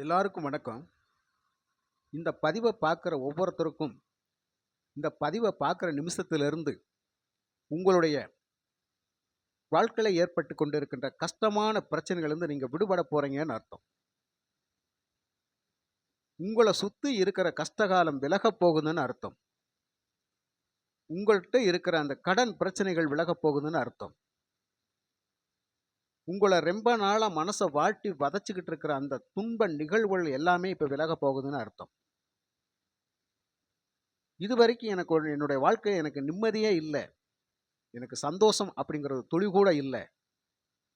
எல்லாருக்கும் வணக்கம். இந்த பதிவை பார்க்குற ஒவ்வொருத்தருக்கும் இந்த பதிவை பார்க்குற நிமிஷத்திலிருந்து உங்களுடைய வாழ்க்கையில் ஏற்பட்டு கொண்டு இருக்கின்ற கஷ்டமான பிரச்சனைகள்லேருந்து நீங்கள் விடுபட போகிறீங்கன்னு அர்த்தம். உங்களை சுற்றி இருக்கிற கஷ்டகாலம் விலகப் போகுதுன்னு அர்த்தம். உங்கள்கிட்ட இருக்கிற அந்த கடன் பிரச்சனைகள் விலகப் போகுதுன்னு அர்த்தம். உங்களை ரொம்ப நாளாக மனசை வாட்டி வதச்சிக்கிட்டு இருக்கிற அந்த துன்ப நிகழ்வுகள் எல்லாமே இப்போ விலக போகுதுன்னு அர்த்தம். இது வரைக்கும் எனக்கு என்னுடைய வாழ்க்கை எனக்கு நிம்மதியே இல்லை. எனக்கு சந்தோஷம் அப்படிங்கிறது துளி கூட இல்லை.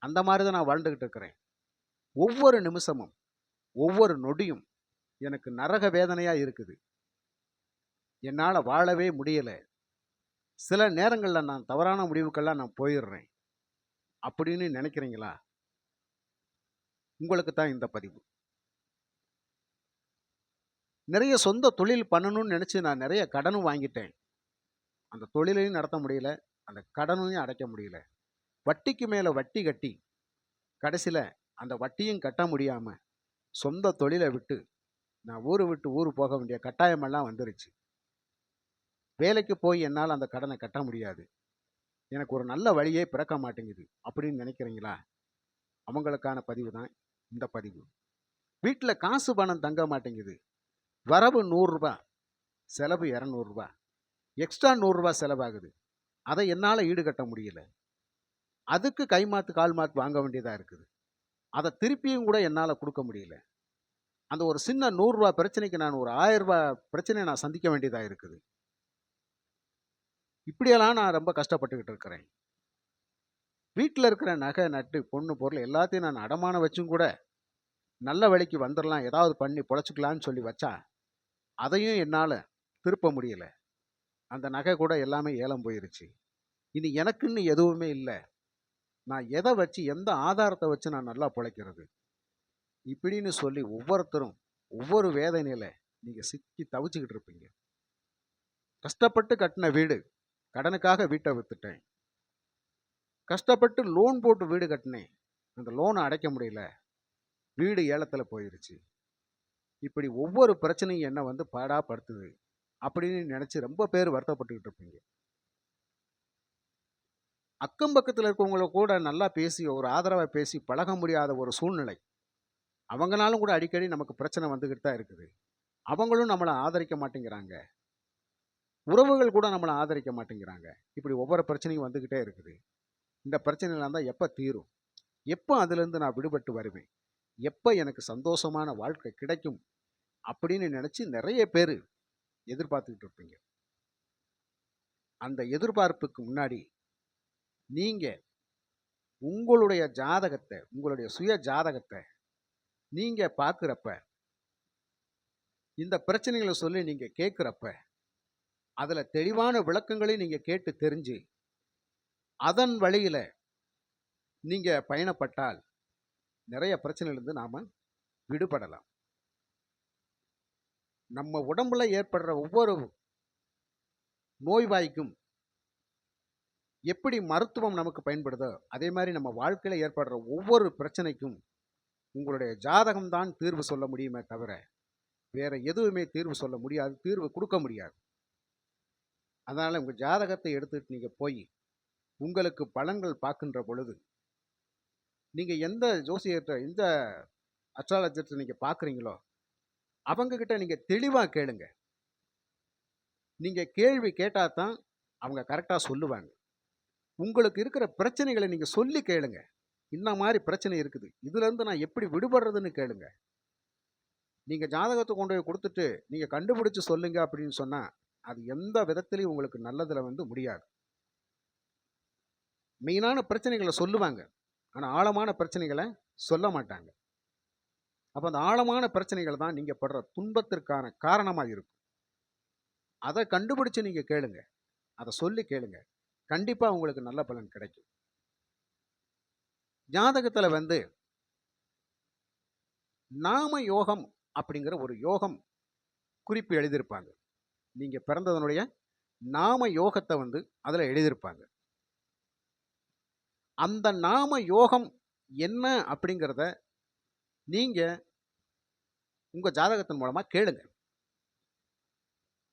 அந்த மாதிரி தான் நான் வாழ்ந்துக்கிட்டு இருக்கிறேன். ஒவ்வொரு நிமிஷமும் ஒவ்வொரு நொடியும் எனக்கு நரக வேதனையாக இருக்குது. என்னால் வாழவே முடியலை. சில நேரங்களில் நான் தவறான முடிவுக்கெல்லாம் நான் போயிடுறேன். அப்படின்னு நினைக்கிறீங்களா? உங்களுக்கு தான் இந்த பதிவு. நிறைய சொந்த தொழில் பண்ணணும்னு நினச்சி நான் நிறைய கடனும் வாங்கிட்டேன். அந்த தொழிலையும் நடத்த முடியல அந்த கடனையும் அடைக்க முடியல. வட்டிக்கு மேலே வட்டி கட்டி கடைசியில் அந்த வட்டியும் கட்ட முடியாமல் சொந்த தொழிலை விட்டு நான் ஊரை விட்டு ஊர் போக வேண்டிய கட்டாயமெல்லாம் வந்துருச்சு. வேலைக்கு போய் என்னால் அந்த கடனை கட்ட முடியாது. எனக்கு ஒரு நல்ல வழியே பிறக்க மாட்டேங்குது அப்படின்னு நினைக்கிறீங்களா? அவங்களுக்கான பதிவு தான் இந்த பதிவு. வீட்டில் காசு பணம் தங்க மாட்டேங்குது. வரவு நூறுரூபா செலவு இரநூறுபா. எக்ஸ்ட்ரா நூறுரூவா செலவாகுது. அதை என்னால் ஈடுகட்ட முடியல. அதுக்கு கைமாத்து கால் மாத்து வாங்க வேண்டியதாக இருக்குது. அதை திருப்பியும் கூட என்னால் கொடுக்க முடியல. அந்த ஒரு சின்ன நூறுரூவா பிரச்சனைக்கு நான் ஒரு ஆயிரம் ரூபாய் பிரச்சனையை நான் சந்திக்க வேண்டியதாக இருக்குது. இப்படியெல்லாம் நான் ரொம்ப கஷ்டப்பட்டுக்கிட்டு இருக்கிறேன். வீட்டில் இருக்கிற நகை நட்டு பொண்ணு பொருள் எல்லாத்தையும் நான் அடமானம் வச்சும் கூட நல்ல வழிக்கு வந்துடலாம் ஏதாவது பண்ணி பொழைச்சிக்கலான்னு சொல்லி வச்சா அதையும் என்னால் திருப்ப முடியலை. அந்த நகை கூட எல்லாமே ஏலம் போயிருச்சு. இனி எனக்குன்னு எதுவுமே இல்லை. நான் எதை வச்சு எந்த ஆதாரத்தை வச்சு நான் நல்லா பிழைக்கிறது? இப்படின்னு சொல்லி ஒவ்வொருத்தரும் ஒவ்வொரு வேதனையில் நீங்கள் சிக்கி தவிச்சுக்கிட்டு இருப்பீங்க. கஷ்டப்பட்டு கட்டின வீடு கடனுக்காக வீட்டை விற்றுட்டேன் கஷ்டப்பட்டு லோன் போட்டு வீடு கட்டினேன். அந்த லோனை அடைக்க முடியல. வீடு ஏலத்தில் போயிருச்சு. இப்படி ஒவ்வொரு பிரச்சனையும் என்னை வந்து பாடாப்படுத்துது அப்படின்னு நினச்சி ரொம்ப பேர் வருத்தப்பட்டுக்கிட்டு இருப்பீங்க. அக்கம் பக்கத்தில் இருக்கவங்கள கூட நல்லா பேசி ஒரு ஆதரவை பேசி பழக முடியாத ஒரு சூழ்நிலை. அவங்களாலும் கூட அடிக்கடி நமக்கு பிரச்சனை வந்துக்கிட்டு தான் இருக்குது. அவங்களும் நம்மளை ஆதரிக்க மாட்டேங்கிறாங்க. உறவுகள் கூட நம்மளை ஆதரிக்க மாட்டேங்கிறாங்க. இப்படி ஒவ்வொரு பிரச்சனையும் வந்துக்கிட்டே இருக்குது. இந்த பிரச்சனைலாம் தான் எப்போ தீரும்? எப்போ அதுலேருந்து நான் விடுபட்டு வருவேன்? எப்போ எனக்கு சந்தோஷமான வாழ்க்கை கிடைக்கும்? அப்படின்னு நினச்சி நிறைய பேர் எதிர்பார்த்துக்கிட்டு இருப்பீங்க. அந்த எதிர்பார்ப்புக்கு முன்னாடி நீங்கள் உங்களுடைய ஜாதகத்தை உங்களுடைய சுய ஜாதகத்தை நீங்கள் பார்க்குறப்ப இந்த பிரச்சனைகளை சொல்லி நீங்கள் கேட்குறப்ப அதில் தெளிவான விளக்கங்களை நீங்கள் கேட்டு தெரிஞ்சு அதன் வழியில் நீங்கள் பயணப்பட்டால் நிறைய பிரச்சனையிலிருந்து நாம் விடுபடலாம். நம்ம உடம்புல ஏற்படுற ஒவ்வொரு நோய்வாய்க்கும் எப்படி மருத்துவம் நமக்கு பயன்படுதோ அதே மாதிரி நம்ம வாழ்க்கையில் ஏற்படுற ஒவ்வொரு பிரச்சனைக்கும் உங்களுடைய ஜாதகம் தான் தீர்வு சொல்ல முடியுமே தவிர வேறு எதுவுமே தீர்வு சொல்ல முடியாது தீர்வு கொடுக்க முடியாது. அதனால் உங்கள் ஜாதகத்தை எடுத்துட்டு நீங்கள் போய் உங்களுக்கு பலன்கள் பார்க்கின்ற பொழுது நீங்கள் எந்த ஜோசியர்கிட்ட எந்த அஸ்ட்ராலஜர்கிட்ட நீங்கள் பார்க்குறீங்களோ அவங்கக்கிட்ட நீங்கள் தெளிவாக கேளுங்க. நீங்கள் கேள்வி கேட்டால் தான் அவங்க கரெக்டாக சொல்லுவாங்க. உங்களுக்கு இருக்கிற பிரச்சனைகளை நீங்கள் சொல்லி கேளுங்க. இந்த மாதிரி பிரச்சனை இருக்குது. இதுலேருந்து நான் எப்படி விடுபடுறதுன்னு கேளுங்க. நீங்கள் ஜாதகத்தை கொண்டு போய் கொடுத்துட்டு நீங்கள் கண்டுபிடிச்சி சொல்லுங்க அப்படின்னு சொன்னால் அது எந்த விதத்திலையும் உங்களுக்கு நல்லதில் வந்து முடியாது. மெயினான பிரச்சனைகளை சொல்லுவாங்க. ஆனால் ஆழமான பிரச்சனைகளை சொல்ல மாட்டாங்க. அப்போ அந்த ஆழமான பிரச்சனைகள் தான் நீங்கள் படுற துன்பத்திற்கான காரணமாக இருக்கும். அதை கண்டுபிடிச்சு நீங்கள் கேளுங்க. அதை சொல்லி கேளுங்க. கண்டிப்பாக உங்களுக்கு நல்ல பலன் கிடைக்கும். ஜாதகத்தில் வந்து நாம யோகம் அப்படிங்கிற ஒரு யோகம் குறிப்பு எழுதியிருப்பாங்க. நீங்கள் பிறந்ததனுடைய நாம யோகத்தை வந்து அதில் எழுதியிருப்பாங்க. அந்த நாம யோகம் என்ன அப்படிங்கிறத நீங்கள் உங்கள் ஜாதகத்தின் மூலமாக கேளுங்க.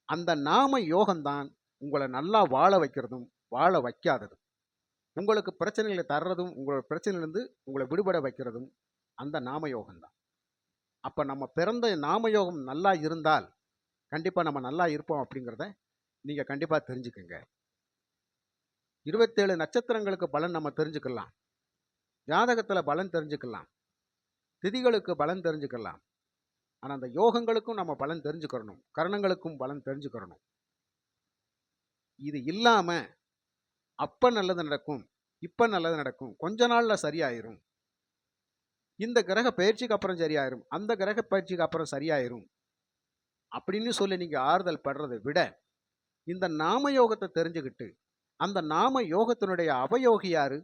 அந்த நாம யோகம்தான் உங்களை நல்லா வாழ வைக்கிறதும் வாழ வைக்காததும் உங்களுக்கு பிரச்சனைகளை தர்றதும் உங்களோட பிரச்சனையிலிருந்து உங்களை விடுபட வைக்கிறதும் அந்த நாம யோகம்தான். அப்போ நம்ம பிறந்த நாம யோகம் நல்லா இருந்தால் கண்டிப்பா நம்ம நல்லா இருப்போம் அப்படிங்கிறத நீங்க கண்டிப்பாக தெரிஞ்சுக்கோங்க. இருபத்தேழு நட்சத்திரங்களுக்கு பலன் நம்ம தெரிஞ்சுக்கலாம். ஜாதகத்துல பலன் தெரிஞ்சுக்கலாம். திதிகளுக்கு பலன் தெரிஞ்சுக்கலாம். ஆனால் அந்த யோகங்களுக்கும் நம்ம பலன் தெரிஞ்சுக்கிறணும். கரணங்களுக்கும் பலன் தெரிஞ்சுக்கிறணும். இது இல்லாம அப்ப நல்லது நடக்கும் இப்போ நல்லது நடக்கும். கொஞ்ச நாளில் சரியாயிரும். இந்த கிரக பயிற்சிக்கு அப்புறம் சரியாயிரும். அந்த கிரக பயிற்சிக்கு அப்புறம் சரியாயிரும். அப்படின்னு சொல்லி நீங்கள் ஆறுதல் படுறதை விட இந்த நாம யோகத்தை தெரிஞ்சுக்கிட்டு அந்த நாம யோகத்தினுடைய அவயோகி யாரு?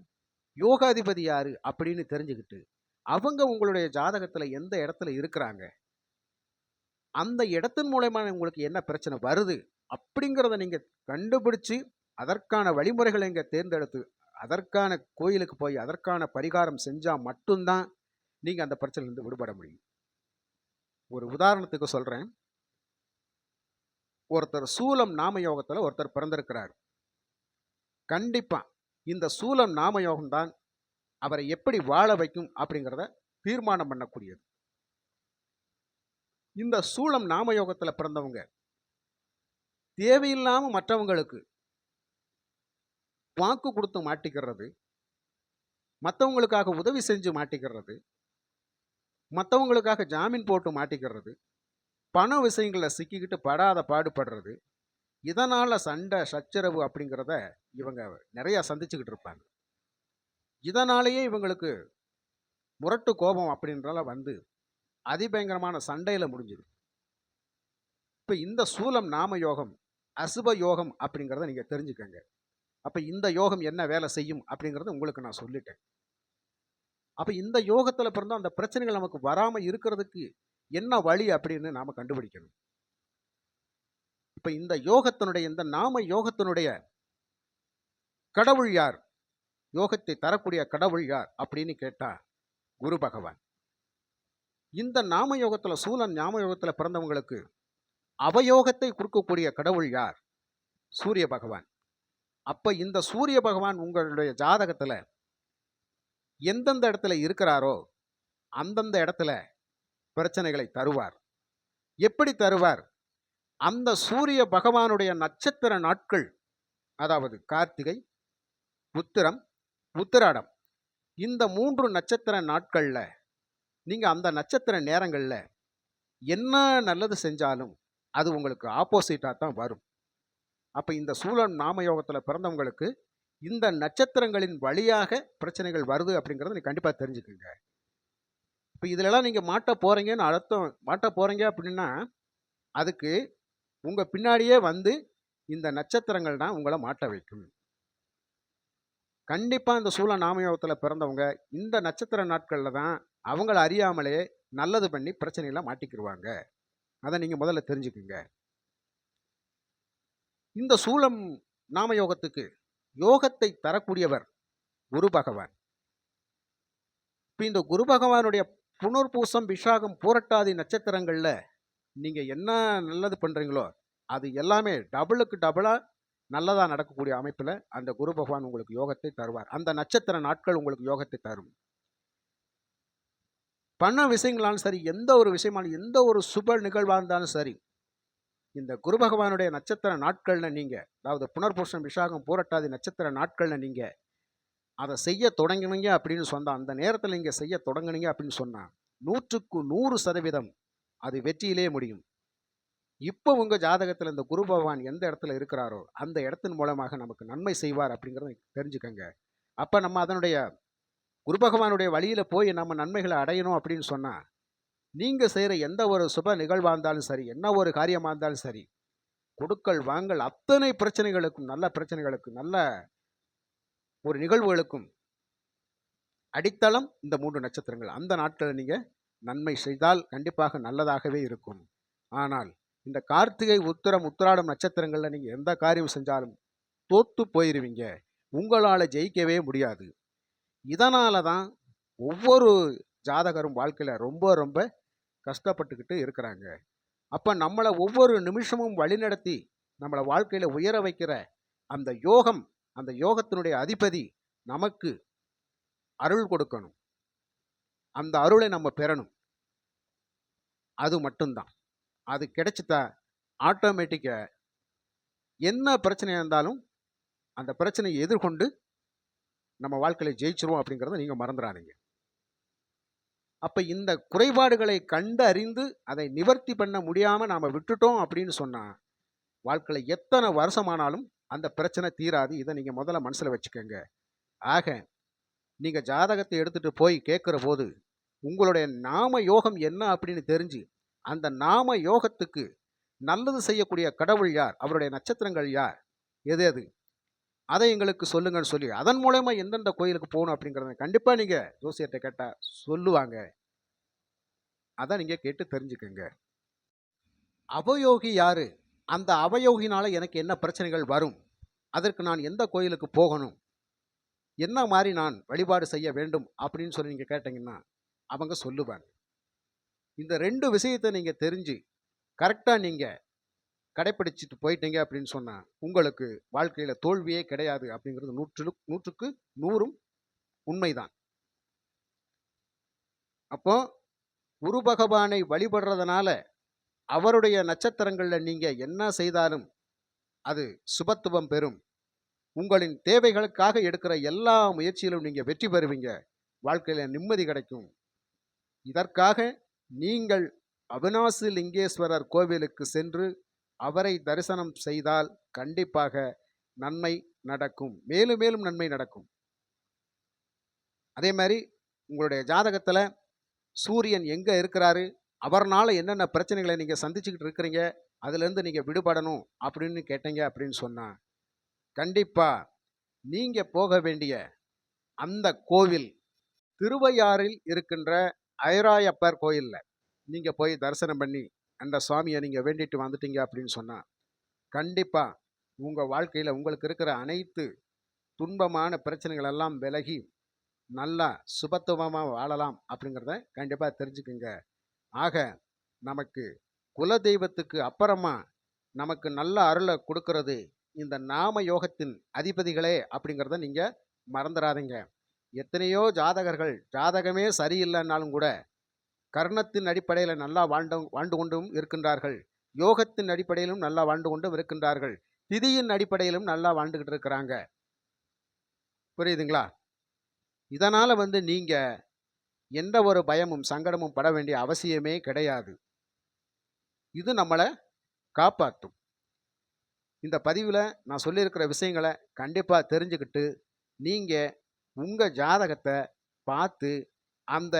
யோகாதிபதி யாரு? அப்படின்னு தெரிஞ்சுக்கிட்டு அவங்க உங்களுடைய ஜாதகத்தில் எந்த இடத்துல இருக்கிறாங்க? அந்த இடத்தின் மூலயமா உங்களுக்கு என்ன பிரச்சனை வருது? அப்படிங்கிறத நீங்கள் கண்டுபிடிச்சு அதற்கான வழிமுறைகளை இங்கே தேர்ந்தெடுத்து அதற்கான கோயிலுக்கு போய் அதற்கான பரிகாரம் செஞ்சால் மட்டும்தான் நீங்கள் அந்த பிரச்சனையிலிருந்து விடுபட முடியும். ஒரு உதாரணத்துக்கு சொல்கிறேன் ஒருத்தர் சூலம் நாம யோகத்துல ஒருத்தர் பிறந்திருக்கிறார். கண்டிப்பா இந்த சூலம் நாம யோகம் தான் அவரை எப்படி வாழ வைக்கும் அப்படிங்கிறத தீர்மானம் பண்ணக்கூடியது. இந்த சூலம் நாம யோகத்துல பிறந்தவங்க தேவையில்லாம மற்றவங்களுக்கு வாக்கு கொடுத்து மாட்டிக்கிறது மற்றவங்களுக்காக உதவி செஞ்சு மாட்டிக்கிறது மற்றவங்களுக்காக ஜாமீன் போட்டு மாட்டிக்கிறது பண விஷயங்களில் சிக்கிக்கிட்டு படாத பாடுபடுறது இதனால சண்டை சச்சரவு அப்படிங்கிறத இவங்க நிறைய சந்திச்சுக்கிட்டு இருப்பாங்க. இதனாலேயே இவங்களுக்கு முரட்டு கோபம் அப்படின்றால வந்து அதிபயங்கரமான சண்டையில முடிஞ்சுது. இப்போ இந்த சூலம் நாம யோகம் அசுப யோகம் அப்படிங்கிறத நீங்க தெரிஞ்சுக்கங்க. அப்போ இந்த யோகம் என்ன வேலை செய்யும் அப்படிங்கறத உங்களுக்கு நான் சொல்லிட்டேன். அப்போ இந்த யோகத்துல பிறந்த அந்த பிரச்சனைகள் நமக்கு வராமல் இருக்கிறதுக்கு என்ன வழி அப்படின்னு நாம கண்டுபிடிக்கணும். இப்ப இந்த யோகத்தினுடைய இந்த நாம யோகத்தினுடைய கடவுள் யார்? யோகத்தை தரக்கூடிய கடவுள் யார்? அப்படின்னு கேட்டா குரு பகவான். இந்த நாம யோகத்துல சூலன் ஞாம யோகத்துல பிறந்தவங்களுக்கு அவயோகத்தை கொடுக்கக்கூடிய கடவுள் யார்? சூரிய பகவான். அப்ப இந்த சூரிய பகவான் உங்களுடைய ஜாதகத்துல எந்தெந்த இடத்துல இருக்கிறாரோ அந்தந்த இடத்துல பிரச்சனைகளை தருவார். எப்படி தருவார்? அந்த சூரிய பகவானுடைய நட்சத்திர நாட்கள் அதாவது கார்த்திகை உத்திரம் உத்திராடம் இந்த மூன்று நட்சத்திர நாட்களில் நீங்கள் அந்த நட்சத்திர நேரங்களில் என்ன நல்லது செஞ்சாலும் அது உங்களுக்கு ஆப்போசிட்டாக தான் வரும். அப்போ இந்த சூழன் நாமயோகத்தில் பிறந்தவங்களுக்கு இந்த நட்சத்திரங்களின் வழியாக பிரச்சனைகள் வருது அப்படிங்கறத நீ கண்டிப்பாக தெரிஞ்சுக்கோங்க. இப்போ இதுலலாம் நீங்கள் மாட்ட போகிறீங்கன்னு அர்த்தம் மாட்ட போகிறீங்க அப்படின்னா அதுக்கு உங்கள் பின்னாடியே வந்து இந்த நட்சத்திரங்கள் தான் உங்களை மாட்ட வைக்கும். கண்டிப்பாக இந்த சூழ நாமயோகத்தில் பிறந்தவங்க இந்த நட்சத்திர நாட்களில் தான் அவங்கள அறியாமலே நல்லது பண்ணி பிரச்சனையில் மாட்டிக்கிடுவாங்க அதை நீங்கள் முதல்ல தெரிஞ்சுக்குங்க. இந்த சூலம் நாமயோகத்துக்கு யோகத்தை தரக்கூடியவர் குரு பகவான். இப்போ இந்த குரு பகவானுடைய புனர்பூசம் விஷாகம் பூரட்டாதி நட்சத்திரங்களில் நீங்கள் என்ன நல்லது பண்ணுறீங்களோ அது எல்லாமே டபுளுக்கு டபுளாக நல்லதாக நடக்கக்கூடிய அமைப்பில் அந்த குரு பகவான் உங்களுக்கு யோகத்தை தருவார். அந்த நட்சத்திர நாட்கள் உங்களுக்கு யோகத்தை தரும். பண விஷயங்களாலும் சரி எந்த ஒரு விஷயமான எந்த ஒரு சுப நிகழ்வாக இருந்தாலும் சரி இந்த குரு பகவானுடைய நட்சத்திர நாட்களில் நீங்கள் அதாவது புனர்பூஷம் விஷாகம் பூரட்டாதி நட்சத்திர நாட்களில் நீங்கள் அதை செய்ய தொடங்கினீங்க அப்படின்னு சொன்னால் அந்த நேரத்தில் நீங்கள் செய்ய தொடங்கினீங்க அப்படின்னு சொன்னால் நூற்றுக்கு நூறு சதவீதம் அது வெற்றியிலே முடியும். இப்போ உங்கள் ஜாதகத்தில் இந்த குரு பகவான் எந்த இடத்துல இருக்கிறாரோ அந்த இடத்தின் மூலமாக நமக்கு நன்மை செய்வார் அப்படிங்கிறத தெரிஞ்சுக்கங்க. அப்போ நம்ம அதனுடைய குரு பகவானுடைய வழியில் போய் நம்ம நன்மைகளை அடையணும் அப்படின்னு சொன்னால் நீங்கள் செய்கிற எந்த ஒரு சுப நிகழ்வாக இருந்தாலும் சரி என்ன ஒரு காரியமாக இருந்தாலும் சரி கொடுக்கல் வாங்கல் அத்தனை பிரச்சனைகளுக்கும் நல்ல பிரச்சனைகளுக்கும் நல்ல ஒரு நிகழ்வுகளுக்கும் அடித்தளம் இந்த மூன்று நட்சத்திரங்கள். அந்த நாட்களில் நீங்கள் நன்மை செய்தால் கண்டிப்பாக நல்லதாகவே இருக்கும். ஆனால் இந்த கார்த்திகை உத்திரம் உத்திராடம் நட்சத்திரங்களில் நீங்கள் எந்த காரியம் செஞ்சாலும் தோத்து போயிருவீங்க. உங்களால் ஜெயிக்கவே முடியாது. இதனால தான் ஒவ்வொரு ஜாதகரும் வாழ்க்கையில் ரொம்ப ரொம்ப கஷ்டப்பட்டுக்கிட்டு இருக்கிறாங்க. அப்போ நம்மளை ஒவ்வொரு நிமிஷமும் வழிநடத்தி நம்மளை வாழ்க்கையில் உயர வைக்கிற அந்த யோகம் அந்த யோகத்தினுடைய அதிபதி நமக்கு அருள் கொடுக்கணும். அந்த அருளை நம்ம பெறணும். அது மட்டும்தான். அது கிடைச்சிட்டா ஆட்டோமேட்டிக்காக என்ன பிரச்சனையாக இருந்தாலும் அந்த பிரச்சனையை எதிர்கொண்டு நம்ம வாழ்க்கையில் ஜெயிச்சிருவோம் அப்படிங்கிறத நீங்கள் மறந்துடாதீங்க அப்போ இந்த குறைபாடுகளை கண்டு அறிந்து அதை நிவர்த்தி பண்ண முடியாமல் நாம் விட்டுட்டோம் அப்படின்னு சொன்னால் வாழ்க்கையில் எத்தனை வருஷமானாலும் அந்த பிரச்சனை தீராது. இதை நீங்கள் முதல்ல மனசில் வச்சுக்கோங்க. ஆக நீங்கள் ஜாதகத்தை எடுத்துகிட்டு போய் கேட்குற போது உங்களுடைய நாம யோகம் என்ன அப்படின்னு தெரிஞ்சு அந்த நாம யோகத்துக்கு நல்லது செய்யக்கூடிய கடவுள் யார்? அவருடைய நட்சத்திரங்கள் யார்? எது எது? அதை எங்களுக்கு சொல்லுங்கன்னு சொல்லி அதன் மூலயமா எந்தெந்த கோயிலுக்கு போகணும் அப்படிங்கிறத கண்டிப்பாக நீங்கள் ஜோசியர்கிட்ட கேட்டால் சொல்லுவாங்க. அதை நீங்கள் கேட்டு தெரிஞ்சுக்கோங்க. அவயோகி யாரு? அந்த அவயோகினால் எனக்கு என்ன பிரச்சனைகள் வரும்? அதற்கு நான் எந்த கோயிலுக்கு போகணும்? என்ன மாதிரி நான் வழிபாடு செய்ய வேண்டும்? அப்படின்னு சொல்லி நீங்கள் கேட்டிங்கன்னா அவங்க சொல்லுவாங்க. இந்த ரெண்டு விஷயத்தை நீங்கள் தெரிஞ்சு கரெக்டாக நீங்கள் கடைப்பிடிச்சிட்டு போயிட்டீங்க அப்படின்னு சொன்னால் உங்களுக்கு வாழ்க்கையில் தோல்வியே கிடையாது அப்படிங்கிறது நூற்று நூற்றுக்கு நூறும் உண்மைதான். அப்போ குரு பகவானை வழிபடுறதுனால அவருடைய நட்சத்திரங்களில் நீங்கள் என்ன செய்தாலும் அது சுபத்துவம் பெறும். உங்களின் தேவைகளுக்காக எடுக்கிற எல்லா முயற்சியிலும் நீங்கள் வெற்றி பெறுவீங்க. வாழ்க்கையில் நிம்மதி கிடைக்கும். இதற்காக நீங்கள் அவினாசி லிங்கேஸ்வரர் கோவிலுக்கு சென்று அவரை தரிசனம் செய்தால் கண்டிப்பாக நன்மை நடக்கும். மேலும் மேலும் நன்மை நடக்கும். அதே மாதிரி உங்களுடைய ஜாதகத்தில் சூரியன் எங்கே இருக்கிறாரு? அவர்னால் என்னென்ன பிரச்சனைகளை நீங்கள் சந்திச்சுக்கிட்டு இருக்கிறீங்க? அதுலேருந்து நீங்கள் விடுபடணும் அப்படின்னு கேட்டீங்க அப்படின்னு சொன்னால் கண்டிப்பாக நீங்கள் போக வேண்டிய அந்த கோவில் திருவையாறில் இருக்கின்ற ஐராயப்பர் கோயிலில் நீங்கள் போய் தரிசனம் பண்ணி அந்த சுவாமியை நீங்கள் வேண்டிட்டு வந்துட்டீங்க அப்படின்னு சொன்னால் கண்டிப்பாக உங்கள் வாழ்க்கையில் உங்களுக்கு இருக்கிற அனைத்து துன்பமான பிரச்சனைகள் எல்லாம் விலகி நல்லா சுபத்துவமாக வாழலாம் அப்படிங்கிறத கண்டிப்பாக தெரிஞ்சுக்குங்க. ஆக நமக்கு குல தெய்வத்துக்கு அப்புறமா நமக்கு நல்ல அருளை கொடுக்கறது இந்த நாம யோகத்தின் அதிபதிகளே அப்படிங்கிறத நீங்கள் மறந்துடாதீங்க எத்தனையோ ஜாதகர்கள் ஜாதகமே சரியில்லைன்னாலும் கூட கர்ணத்தின் அடிப்படையில் நல்லா வாழ்ந்து வாழ்ந்து கொண்டும் இருக்கின்றார்கள். யோகத்தின் அடிப்படையிலும் நல்லா வாழ்ந்து கொண்டும் இருக்கின்றார்கள். திதியின் அடிப்படையிலும் நல்லா வாழ்ந்துக்கிட்டு இருக்கிறாங்க. புரியுதுங்களா? இதனால் வந்து நீங்கள் எந்த ஒரு பயமும் சங்கடமும் பட வேண்டிய அவசியமே கிடையாது. இது நம்மளை காப்பாற்றும் இந்த பதிவில் நான் சொல்லியிருக்கிற விஷயங்களை கண்டிப்பாக தெரிஞ்சுக்கிட்டு நீங்கள் உங்கள் ஜாதகத்தை பார்த்து அந்த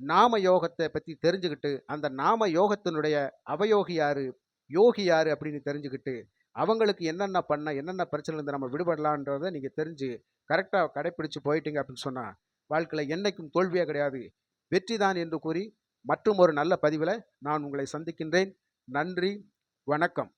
நாம யோகத்தை பற்றி தெரிஞ்சுக்கிட்டு அந்த நாம யோகத்தினுடைய அவயோகி யாரு யோகி யாரு அப்படின்னு தெரிஞ்சுக்கிட்டு அவங்களுக்கு என்னென்ன பண்ண என்னென்ன பிரச்சனைலேருந்து நம்ம விடுபடலான்றதை நீங்கள் தெரிஞ்சு கரெக்டாக கடைப்பிடிச்சு போயிட்டீங்க அப்படின்னு சொன்னால் வாழ்க்கையில் என்றைக்கும் தோல்வியே கிடையாது. வெற்றிதான் என்று கூறி மற்றும் ஒரு நல்ல பதிவில் நான் உங்களை சந்திக்கின்றேன். நன்றி வணக்கம்.